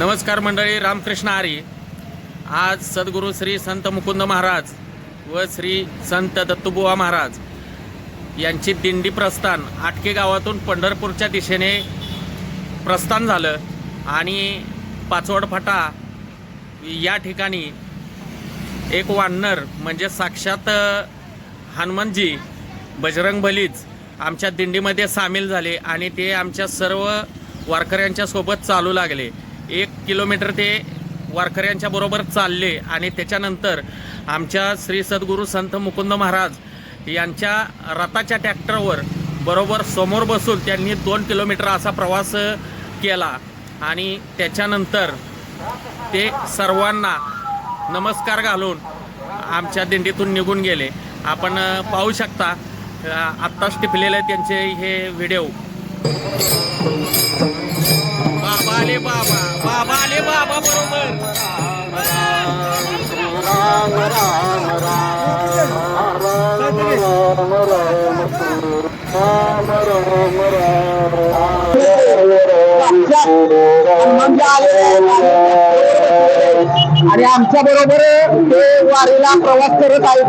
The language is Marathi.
नमस्कार मंडळी रामकृष्ण हरी आज सद्गुरू श्री संत मुकुंद महाराज व श्री संत दत्तुबुवा महाराज यांची दिंडी प्रस्थान आटके गावातून पंढरपूरच्या दिशेने प्रस्थान झालं आणि पाचवड फाटा या ठिकाणी एक वानर म्हणजे साक्षात हनुमानजी बजरंगबलीच आमच्या दिंडीमध्ये सामील झाले आणि ते आमच्या सर्व वारकऱ्यांच्या सोबत चालू लागले. एक किलोमीटर ते वारकऱ्यांच्या बरोबर चालले आणि त्याच्यानंतर आमच्या श्री सद्गुरू संत मुकुंद महाराज यांच्या रथाच्या ट्रॅक्टरवर बरोबर समोर बसून त्यांनी दोन किलोमीटर असा प्रवास केला. आणि त्याच्यानंतर ते सर्वांना नमस्कार घालून आमच्या दिंडीतून निघून गेले. आपण पाहू शकता आत्ताच टिपलेले त्यांचे हे व्हिडिओ. बाबा आले बाबा. आणि आमच्या बरोबर वारीला प्रवास करत आहेत.